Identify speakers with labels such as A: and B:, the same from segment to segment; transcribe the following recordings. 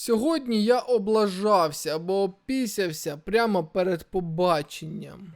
A: Сьогодні я облажався або опісявся прямо перед побаченням.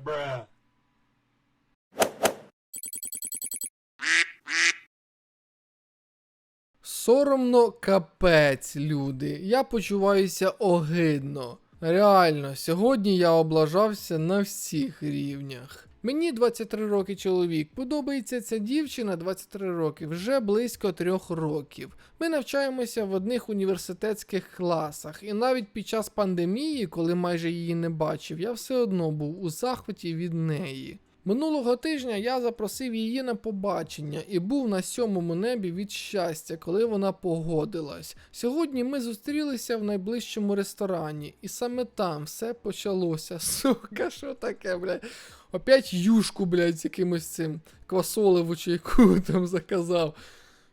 A: Соромно капець, люди. Я почуваюся огидно. Реально, сьогодні я облажався на всіх рівнях. Мені 23 роки чоловік. Подобається ця дівчина 23 роки, вже близько трьох років. Ми навчаємося в одних університетських класах, і навіть під час пандемії, коли майже її не бачив, я все одно був у захваті від неї. Минулого тижня я запросив її на побачення і був на сьомому небі від щастя, коли вона погодилась. Сьогодні ми зустрілися в найближчому ресторані, і саме там все почалося. Сука, що таке, блядь? Опять юшку, блядь, з якимось цим квасолеву чайку там заказав.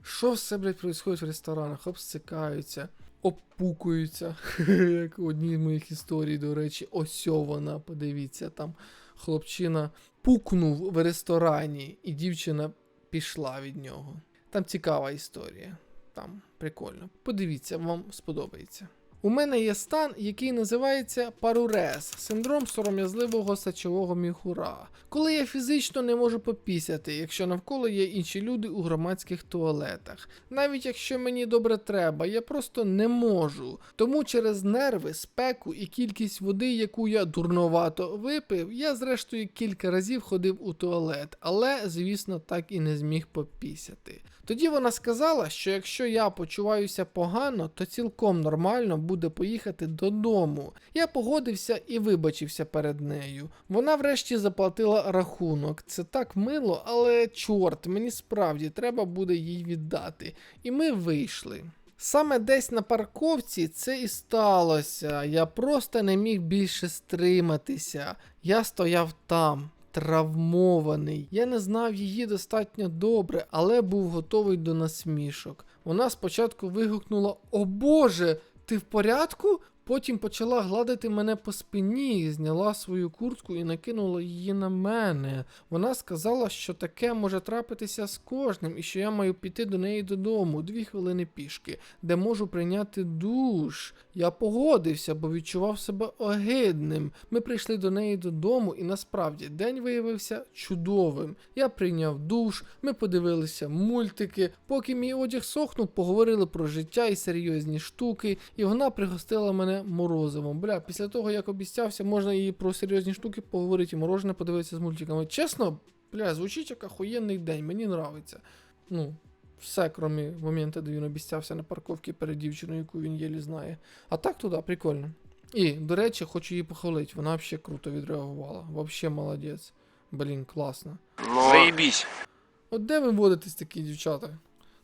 A: Що все, блядь, происходить в ресторанах? Обсикаються, обпукуються. Як у одній з моїх історій, до речі, ось вона, подивіться, там хлопчина пукнув в ресторані, і дівчина пішла від нього. Там цікава історія. Там прикольно. Подивіться, вам сподобається. У мене є стан, який називається парурез, синдром сором'язливого сачового міхура. Коли я фізично не можу попісяти, якщо навколо є інші люди у громадських туалетах. Навіть якщо мені добре треба, я просто не можу. Тому через нерви, спеку і кількість води, яку я дурновато випив, я зрештою кілька разів ходив у туалет, але, звісно, так і не зміг попісяти. Тоді вона сказала, що якщо я почуваюся погано, то цілком нормально буде поїхати додому. Я погодився і вибачився перед нею. Вона врешті заплатила рахунок. Це так мило, але чорт, мені справді треба буде їй віддати. І ми вийшли. Саме десь на парковці це і сталося. Я просто не міг більше стриматися. Я стояв там, травмований. Я не знав її достатньо добре, але був готовий до насмішок. Вона спочатку вигукнула: О Боже, ти в порядку? Потім почала гладити мене по спині, зняла свою куртку і накинула її на мене. Вона сказала, що таке може трапитися з кожним, і що я маю піти до неї додому, дві хвилини пішки, де можу прийняти душ. Я погодився, бо відчував себе огидним. Ми прийшли до неї додому, і насправді день виявився чудовим. Я прийняв душ, ми подивилися мультики. Поки мій одяг сохнув, поговорили про життя і серйозні штуки, і вона пригостила мене морозивом. Бля, після того як обіцявся, можна і про серйозні штуки поговорити, і морожене подивитися з мультиками. Чесно, бля, звучить як охуєнний день, мені нравиться. Ну, все, крім моменту, де він обіцявся на парковці перед дівчиною, яку він єлі знає. А так туди, прикольно. І, до речі, хочу її похвалити, вона взагалі круто відреагувала. Вообще молодець. Блін, класно.
B: Заебись.
A: От де ви водитесь такі дівчата?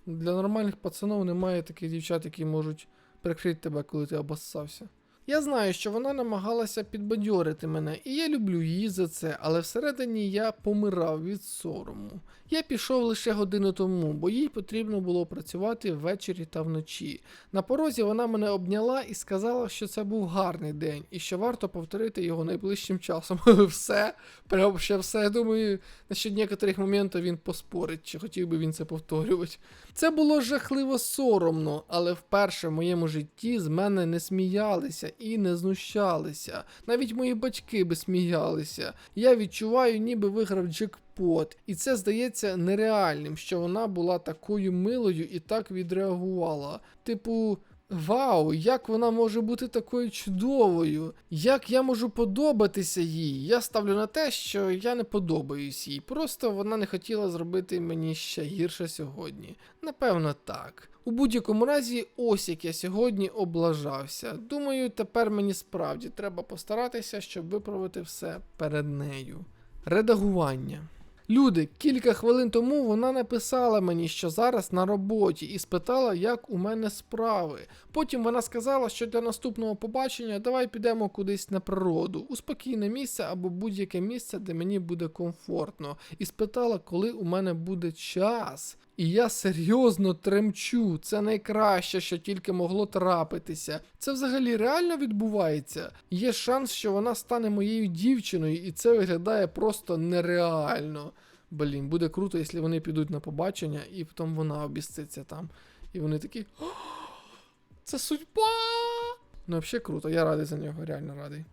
A: Для нормальних пацанів немає таких дівчат, які можуть прикрити тебе, коли ти обоссався. Я знаю, що вона намагалася підбадьорити мене, і я люблю її за це, але всередині я помирав від сорому. Я пішов лише годину тому, бо їй потрібно було працювати ввечері та вночі. На порозі вона мене обняла і сказала, що це був гарний день і що варто повторити його найближчим часом. все, прям ще все. Я думаю, насчет некоторих моментів він поспорить, чи хотів би він це повторювати. Це було жахливо соромно, але вперше в моєму житті з мене не сміялися і не знущалися. Навіть мої батьки би сміялися. Я відчуваю, ніби виграв джекпот, і це здається нереальним, що вона була такою милою і так відреагувала. Типу. Вау, як вона може бути такою чудовою? Як я можу подобатися їй? Я ставлю на те, що я не подобаюсь їй. Просто вона не хотіла зробити мені ще гірше сьогодні. Напевно, так. У будь-якому разі, ось як я сьогодні облажався. Думаю, тепер мені справді треба постаратися, щоб виправити все перед нею. Редагування. Люди, кілька хвилин тому вона написала мені, що зараз на роботі, і спитала, як у мене справи. Потім вона сказала, що для наступного побачення давай підемо кудись на природу, у спокійне місце або будь-яке місце, де мені буде комфортно, і спитала, коли у мене буде час. І я серйозно тремчу. Це найкраще, що тільки могло трапитися. Це взагалі реально відбувається. Є шанс, що вона стане моєю дівчиною, і це виглядає просто нереально. Блін, буде круто, якщо вони підуть на побачення, і потім вона обіциться там. І вони такі. «О, Це судьба! Ну, взагалі круто, я радий за нього, реально радий.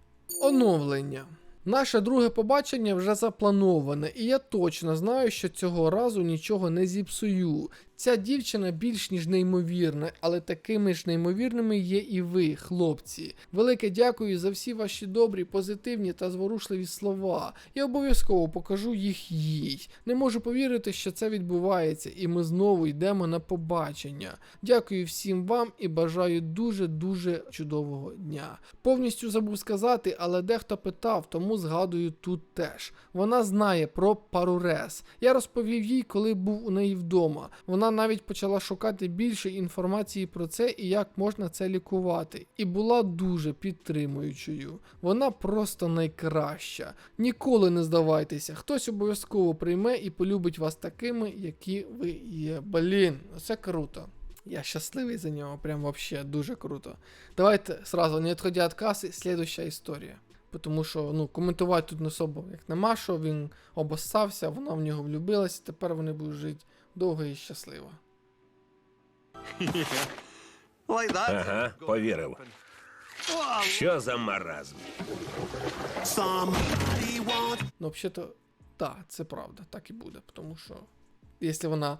A: Оновлення. Наше друге побачення вже заплановане, і я точно знаю, що цього разу нічого не зіпсую. Ця дівчина більш ніж неймовірна, але такими ж неймовірними є і ви, хлопці. Велике дякую за всі ваші добрі, позитивні та зворушливі слова. Я обов'язково покажу їх їй. Не можу повірити, що це відбувається, і ми знову йдемо на побачення. Дякую всім вам і бажаю дуже-дуже чудового дня. Повністю забув сказати, але дехто питав, тому згадую тут теж. Вона знає про парурез. Я розповів їй, коли був у неї вдома. Вона навіть почала шукати більше інформації про це і як можна це лікувати. І була дуже підтримуючою. Вона просто найкраща. Ніколи не здавайтеся. Хтось обов'язково прийме і полюбить вас такими, які ви є. Блін, це круто. Я щасливий за нього, прям вообще дуже круто. Давайте сразу, не відходя від каси, слідуща історія. Тому що ну, коментувати тут не особо як нема, що він обоссався, вона в нього влюбилась, і тепер вони будуть жити довго і щасливо.
C: Ага, повірив. Що за маразм?
A: Ну, взагалі-то, так, це правда, так і буде. Тому що, якщо вона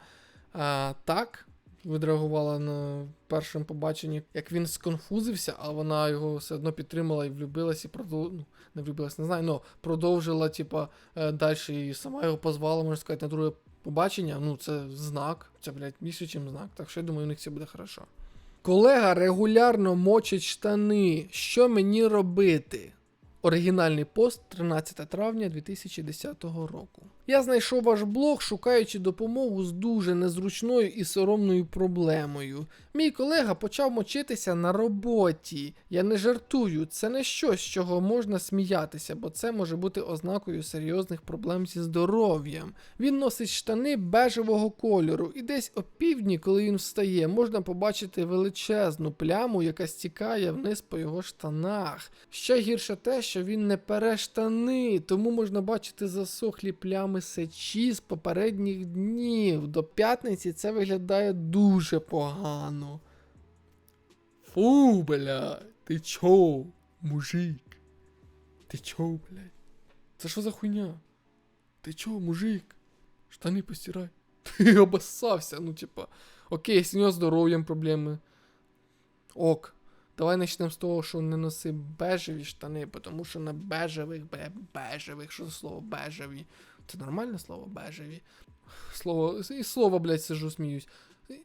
A: а, так відреагувала на першому побаченні, як він сконфузився, а вона його все одно підтримала і влюбилась, і продов... ну, не влюбилась, не знаю, але продовжила, типа, е, далі і сама його позвала, можна сказати, на друге побачення. Ну, це знак, це, блядь, більше, ніж знак. Так що я думаю, у них все буде хорошо. Колега регулярно мочить штани. Що мені робити? Оригінальний пост 13 травня 2010 року. Я знайшов ваш блог, шукаючи допомогу з дуже незручною і соромною проблемою. Мій колега почав мочитися на роботі. Я не жартую, це не щось, з чого можна сміятися, бо це може бути ознакою серйозних проблем зі здоров'ям. Він носить штани бежевого кольору, і десь о півдні, коли він встає, можна побачити величезну пляму, яка стікає вниз по його штанах. Ще гірше те, що він не пере штани, тому можна бачити засохлі плями сечі з попередніх днів. До п'ятниці це виглядає дуже погано. Фу, бля, ти чо, мужик? Ти чо, блядь? Це що за хуйня? Ти чо, мужик? Штани постирай. Ти обоссався, ну типа. Окей, з нього здоров'ям проблеми. Ок. Давай почнемо з того, що не носи бежеві штани, тому що на бежевих, бля, бежевих, що за слово бежеві? Це нормальне слово бежеві? Слово, і слово, блядь, сижу, сміюсь.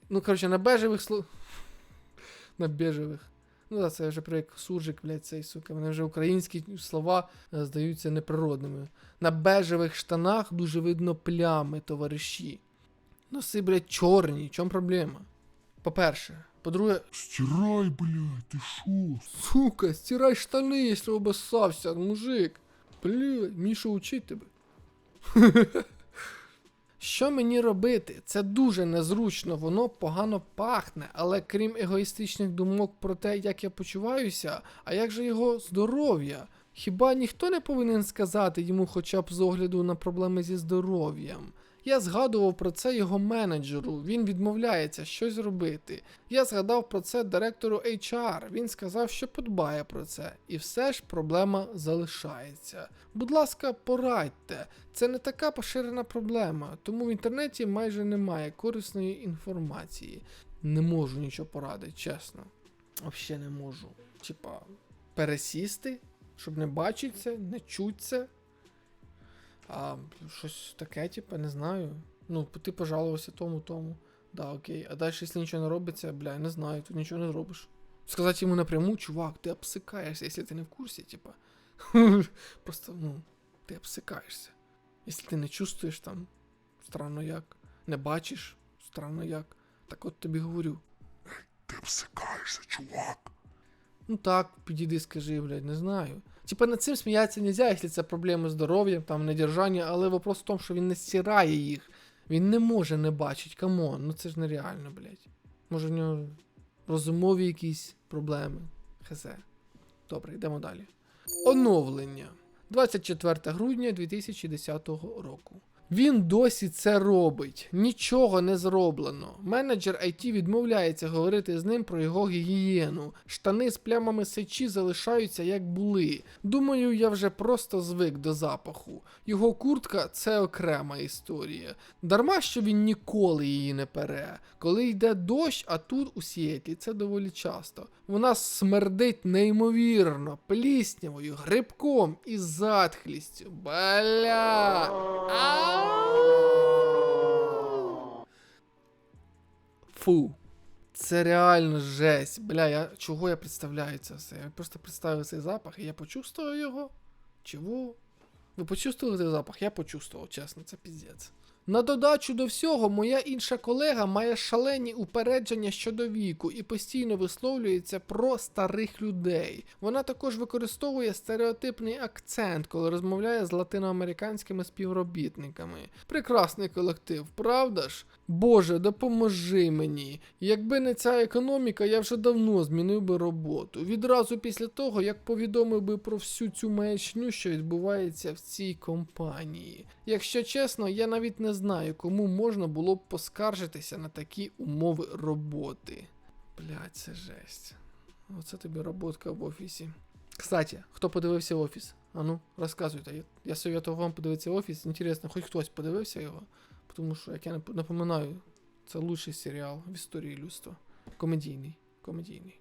A: Ну, коротше, на бежевих слов. На бежевих. Ну, да, це вже привик суржик, блядь, цей сука. Мене вже українські слова е, здаються неприродними. На бежевих штанах дуже видно плями, товариші. Носи, блядь, чорні, в чому проблема? По-перше. По-друге,
D: Стирай, блядь, ты шо?
A: сука, стирай штани, якщо обоссався, мужик. Блядь, що учить тебе? Що мені робити? Це дуже незручно, воно погано пахне, але крім егоїстичних думок про те, як я почуваюся, а як же його здоров'я? Хіба ніхто не повинен сказати йому хоча б з огляду на проблеми зі здоров'ям? Я згадував про це його менеджеру, він відмовляється щось робити. Я згадав про це директору HR, він сказав, що подбає про це, і все ж проблема залишається. Будь ласка, порадьте, це не така поширена проблема, тому в інтернеті майже немає корисної інформації. Не можу нічого порадити, чесно. Взагалі не можу. Типа, пересісти, щоб не бачити це, не чути це. А щось таке, типу, не знаю. Ну, ти пожалувався тому, тому. Да, окей. А далі, якщо нічого не робиться, бля, я не знаю, тут нічого не зробиш. Сказати йому напряму, чувак, ти обсикаєшся, якщо ти не в курсі, типа. Просто, ну, ти обсикаєшся. Якщо ти не чувствуєш там, странно як, не бачиш, странно як. Так от тобі говорю.
D: Ты обсыкаешься, чувак.
A: Ну так, підійди, скажи, блядь, не знаю. Типа над цим сміятися нельзя, якщо це проблеми здоров'я, там недержання, але вопрос в тому, що він не стирає їх. Він не може не бачити, камон, ну це ж нереально, блядь. Може в нього розумові якісь проблеми. Хз. Добре, йдемо далі. Оновлення. 24 грудня 2010 року. Він досі це робить. Нічого не зроблено. Менеджер IT відмовляється говорити з ним про його гігієну. Штани з плямами сечі залишаються як були. Думаю, я вже просто звик до запаху. Його куртка це окрема історія. Дарма що він ніколи її не пере. Коли йде дощ, а тут у Сіетлі це доволі часто. Вона смердить неймовірно, пліснявою, грибком і затхлістю. Бля. Фу. Це реально жесть. Бля, я чого я представляю це все? Я просто представив цей запах і я почувствую його. Чого? Ви почувствували цей запах? Я почувствував, чесно, це піздець. На додачу до всього, моя інша колега має шалені упередження щодо віку і постійно висловлюється про старих людей. Вона також використовує стереотипний акцент, коли розмовляє з латиноамериканськими співробітниками. Прекрасний колектив, правда ж? Боже, допоможи мені. Якби не ця економіка, я вже давно змінив би роботу. Відразу після того, як повідомив би про всю цю маячню, що відбувається в цій компанії. Якщо чесно, я навіть не знаю, кому можна було б поскаржитися на такі умови роботи. Блядь, це жесть. Оце тобі роботка в офісі. Кстати, хто подивився офіс? Ану, розказуйте. Я, я советував вам подивитися офіс. Інтересно, хоч хтось подивився його. Тому що, як я напоминаю, це лучший серіал в історії людства. Комедійний. Комедійний.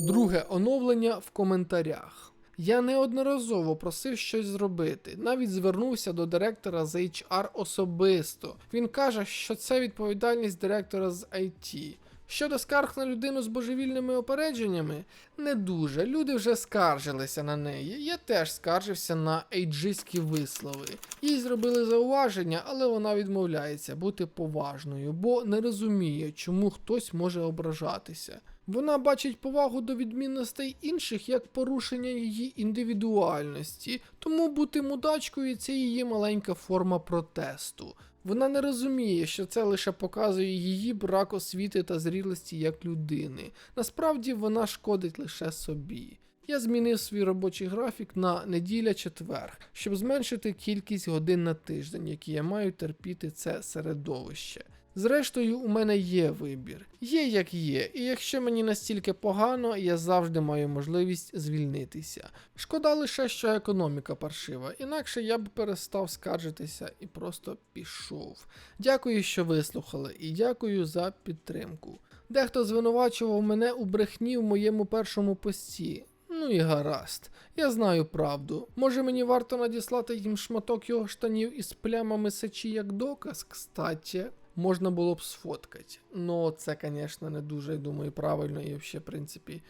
A: Друге оновлення в коментарях. Я неодноразово просив щось зробити, навіть звернувся до директора з HR особисто. Він каже, що це відповідальність директора з IT. Щодо скарг на людину з божевільними опередженнями, не дуже. Люди вже скаржилися на неї. Я теж скаржився на ейджистські вислови. Їй зробили зауваження, але вона відмовляється бути поважною, бо не розуміє, чому хтось може ображатися. Вона бачить повагу до відмінностей інших як порушення її індивідуальності, тому бути мудачкою це її маленька форма протесту. Вона не розуміє, що це лише показує її брак освіти та зрілості як людини. Насправді вона шкодить лише собі. Я змінив свій робочий графік на неділя-четверг, щоб зменшити кількість годин на тиждень, які я маю терпіти це середовище. Зрештою, у мене є вибір. Є як є, і якщо мені настільки погано, я завжди маю можливість звільнитися. Шкода лише, що економіка паршива, інакше я б перестав скаржитися і просто пішов. Дякую, що вислухали, і дякую за підтримку. Дехто звинувачував мене у брехні в моєму першому пості. Ну і гаразд. Я знаю правду. Може мені варто надіслати їм шматок його штанів із плямами сечі як доказ, кстати. Можна було б сфоткати. Ну, це, звісно, не дуже, я думаю, правильно і взагалі, в принципі,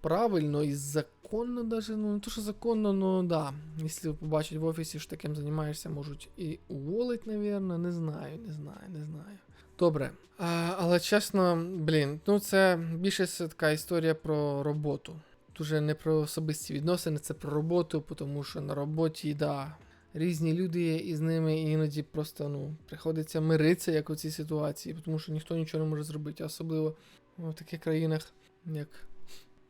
A: правильно і законно даже, ну не то, що законно, ну да. Якщо побачать в офісі, що таким займаєшся, можуть і уволить, навірно, не знаю, не знаю, не знаю. Добре. А, але чесно, блін, ну це більше така історія про роботу. Дуже не про особисті відносини, це про роботу, тому що на роботі, да, різні люди і з ними іноді просто ну, приходиться миритися, як у цій ситуації, тому що ніхто нічого не може зробити, особливо в таких країнах, як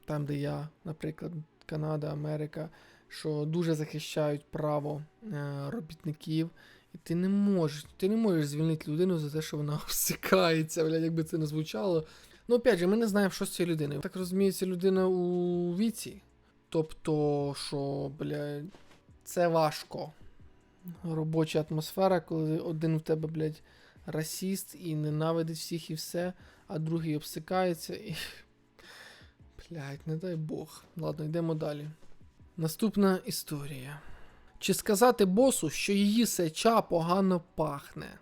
A: там, де я, наприклад, Канада, Америка, що дуже захищають право е, робітників. І ти не можеш, ти не можеш звільнити людину за те, що вона обсикається, блядь, якби це не звучало. Ну, опять же, ми не знаємо, що з цією людиною. Так розуміється, людина у віці. Тобто, що, блядь, це важко. Робоча атмосфера, коли один в тебе, блядь, расіст і ненавидить всіх і все, а другий обсикається і. Блядь, не дай Бог. Ладно, йдемо далі. Наступна історія. Чи сказати босу, що її сеча погано пахне?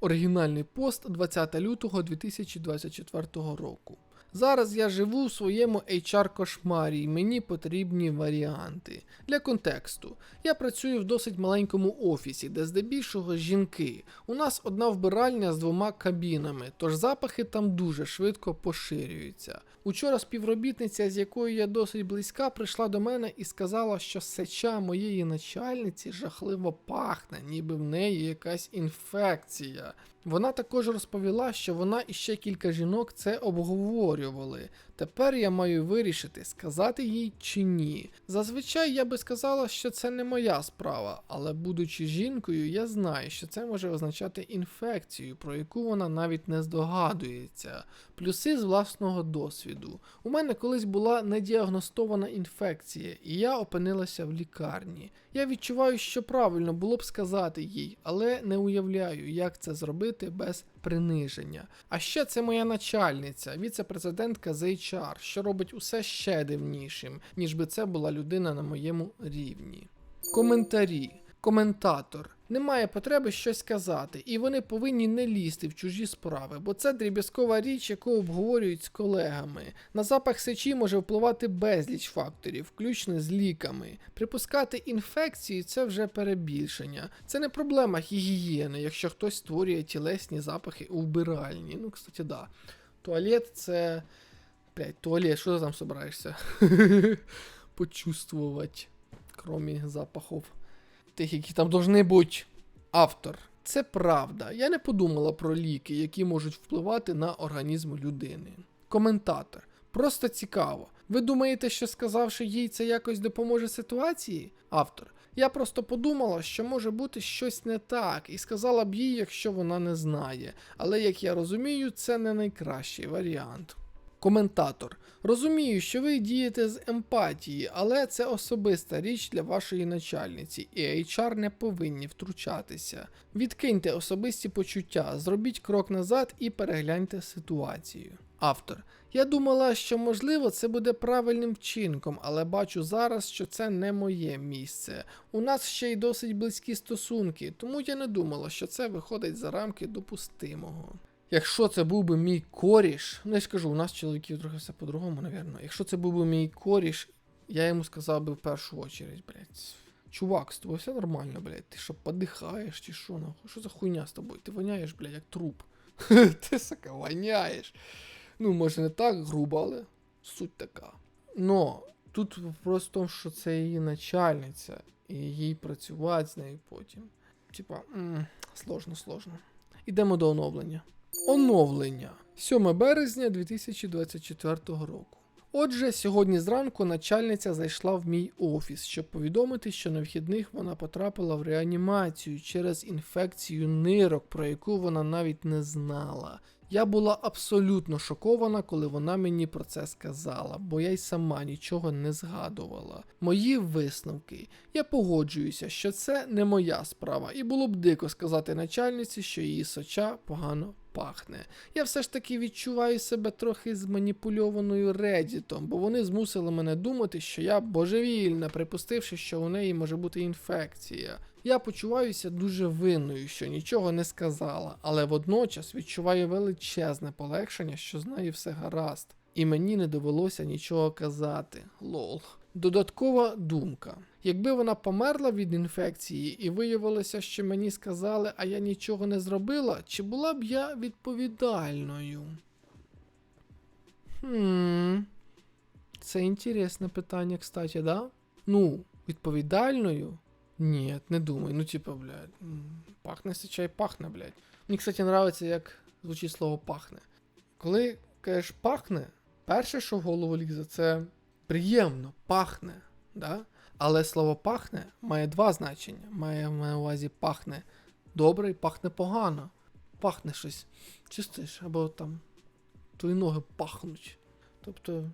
A: Оригінальний пост 20 лютого 2024 року. Зараз я живу в своєму HR-кошмарі і мені потрібні варіанти. Для контексту, я працюю в досить маленькому офісі, де здебільшого жінки. У нас одна вбиральня з двома кабінами, тож запахи там дуже швидко поширюються. Учора співробітниця, з якою я досить близька, прийшла до мене і сказала, що сеча моєї начальниці жахливо пахне, ніби в неї якась інфекція. Вона також розповіла, що вона і ще кілька жінок це обговорювали. Тепер я маю вирішити, сказати їй чи ні. Зазвичай я би сказала, що це не моя справа, але будучи жінкою, я знаю, що це може означати інфекцію, про яку вона навіть не здогадується. Плюси з власного досвіду. У мене колись була недіагностована інфекція, і я опинилася в лікарні. Я відчуваю, що правильно було б сказати їй, але не уявляю, як це зробити без приниження. А ще це моя начальниця, віце-президентка з HR, що робить усе ще дивнішим, ніж би це була людина на моєму рівні. Коментарі. Коментатор. Немає потреби щось казати, і вони повинні не лізти в чужі справи, бо це дріб'язкова річ, яку обговорюють з колегами. На запах сечі може впливати безліч факторів, включно з ліками. Припускати інфекції це вже перебільшення. Це не проблема гігієни, якщо хтось створює тілесні запахи у вбиральні. Ну, кстати, да. Туалет це. Блять, туалет, що ти там собираєшся? Почувствувати, кромі запахов тих, які там должны бути. Автор. Це правда. Я не подумала про ліки, які можуть впливати на організм людини. Коментатор. Просто цікаво. Ви думаєте, що сказавши їй це якось допоможе ситуації? Автор. Я просто подумала, що може бути щось не так, і сказала б їй, якщо вона не знає. Але як я розумію, це не найкращий варіант. Коментатор. Розумію, що ви дієте з емпатії, але це особиста річ для вашої начальниці, і HR не повинні втручатися. Відкиньте особисті почуття, зробіть крок назад і перегляньте ситуацію. Автор. Я думала, що можливо це буде правильним вчинком, але бачу зараз, що це не моє місце. У нас ще й досить близькі стосунки, тому я не думала, що це виходить за рамки допустимого. Якщо це був би мій коріш, ну я ж кажу, у нас чоловіків трохи все по-другому, напевно. Якщо це був би мій коріш, я йому сказав би в першу очередь, блядь. Чувак, з тобою все нормально, блядь. Ти що, подихаєш чи що, нахуй? Що за хуйня з тобою? Ти воняєш, блядь, як труп. Ти, сука, воняєш. Ну, може не так грубо, але суть така. Но тут вопрос в тому, що це її начальниця, і їй працювати з нею потім. Типа, сложно, сложно. Ідемо до оновлення. Оновлення 7 березня 2024 року. Отже, сьогодні зранку начальниця зайшла в мій офіс, щоб повідомити, що на вхідних вона потрапила в реанімацію через інфекцію нирок, про яку вона навіть не знала. Я була абсолютно шокована, коли вона мені про це сказала, бо я й сама нічого не згадувала. Мої висновки. Я погоджуюся, що це не моя справа, і було б дико сказати начальниці, що її соча погано пахне. Я все ж таки відчуваю себе трохи зманіпульованою редітом, бо вони змусили мене думати, що я божевільна, припустивши, що у неї може бути інфекція. Я почуваюся дуже винною, що нічого не сказала, але водночас відчуваю величезне полегшення, що з нею все гаразд, і мені не довелося нічого казати. Лол. Додаткова думка. Якби вона померла від інфекції і виявилося, що мені сказали, а я нічого не зробила, чи була б я відповідальною? Хм. Це інтересне питання, кстати, да? Ну, відповідальною? Ні, не думаю. Ну, типа, блядь, пахне чай пахне, блядь. Мені, кстати, нравиться, як звучить слово пахне. Коли кажеш пахне, перше, що в голову лізе, це приємно, пахне. Да? Але слово пахне має два значення. Має на увазі пахне добре і пахне погано. Пахне щось чистиш, або там твої ноги пахнуть. Тобто,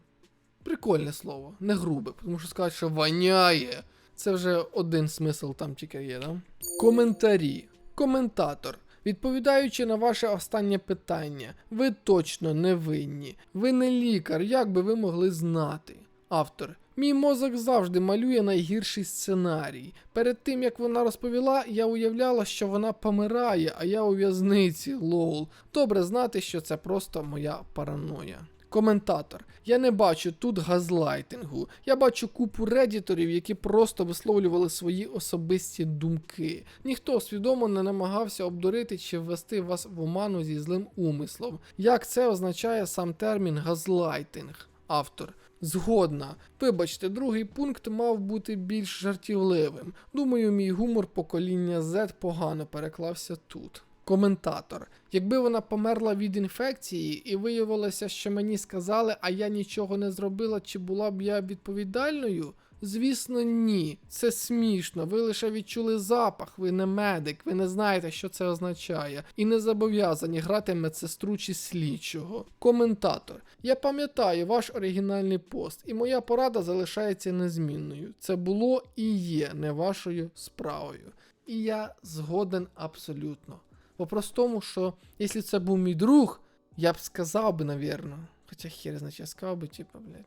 A: прикольне слово, не грубе, тому що сказати, що воняє. Це вже один смисл там тільки є, да? Коментарі. Коментатор. Відповідаючи на ваше останнє питання, ви точно не винні. Ви не лікар, як би ви могли знати? Автор. Мій мозок завжди малює найгірший сценарій. Перед тим як вона розповіла, я уявляла, що вона помирає, а я у в'язниці, лол. Добре знати, що це просто моя параноя. Коментатор. Я не бачу тут газлайтингу. Я бачу купу редіторів, які просто висловлювали свої особисті думки. Ніхто свідомо не намагався обдурити чи ввести вас в оману зі злим умислом. Як це означає сам термін газлайтинг? Автор. Згодна. Вибачте, другий пункт мав бути більш жартівливим. Думаю, мій гумор покоління Z погано переклався тут. Коментатор. Якби вона померла від інфекції і виявилося, що мені сказали, а я нічого не зробила, чи була б я відповідальною? Звісно, ні. Це смішно. Ви лише відчули запах, ви не медик, ви не знаєте, що це означає, і не зобов'язані грати медсестру чи слідчого. Коментатор. Я пам'ятаю ваш оригінальний пост, і моя порада залишається незмінною. Це було і є не вашою справою. І я згоден абсолютно. По-простому, що якщо це був мій друг, я б сказав би, навірно. Хоча хер значить, я сказав би, типа, блядь.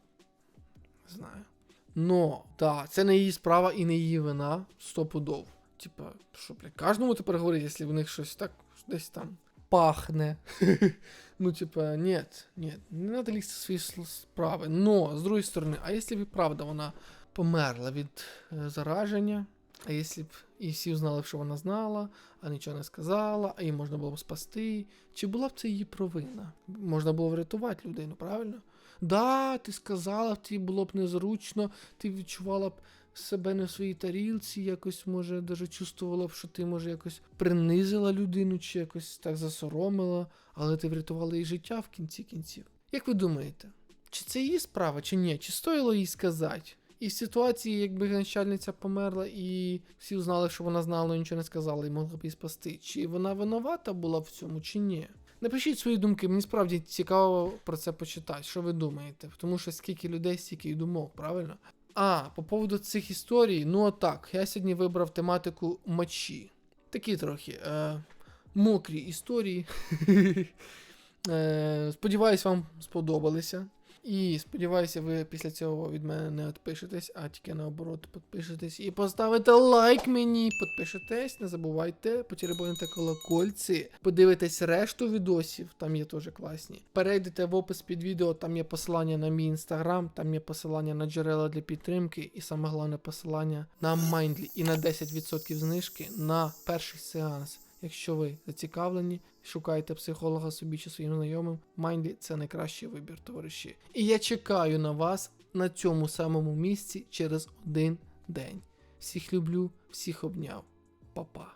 A: Не знаю. Но, так, це не її справа і не її вина стопудов. Типа, що, блядь, кожному тепер говорить, якщо в них щось так десь там пахне. ну, типа, ні, ні, не треба лізти свої справи. Но, з другої сторони, а якщо б і правда вона померла від е, зараження, а якщо б і всі знали, що вона знала, а нічого не сказала, а її можна було б спасти, чи була б це її провина? Можна було врятувати людину, правильно? Да, ти сказала, тобі було б незручно, ти відчувала б себе в своїй тарілці, якось, може, даже чувствувала б, що ти, може, якось принизила людину, чи якось так засоромила, але ти врятувала її життя в кінці кінців. Як ви думаєте, чи це її справа, чи ні? Чи стоїло їй сказати? І в ситуації, якби начальниця померла, і всі знали, що вона знала, нічого не сказала, і могла б її спасти. Чи вона винувата була в цьому, чи ні? Напишіть свої думки, мені справді цікаво про це почитати. Що ви думаєте? Тому що скільки людей, стільки й думок, правильно? А, по поводу цих історій, ну отак, так, я сьогодні вибрав тематику мочі. Такі трохи е, мокрі історії. е, сподіваюсь, вам сподобалися. І сподіваюся, ви після цього від мене не відпишетесь, а тільки наоборот підпишетесь і поставите лайк мені, підпишетесь, не забувайте, потеребоните колокольці, подивитесь решту відосів, там є теж класні. Перейдете в опис під відео, там є посилання на мій інстаграм, там є посилання на джерела для підтримки, і саме головне посилання на Майндлі і на 10% знижки на перший сеанс. Якщо ви зацікавлені, шукайте психолога собі чи своїм знайомим. Майнлі це найкращий вибір, товариші. І я чекаю на вас на цьому самому місці через один день. Всіх люблю, всіх обняв. Па-па.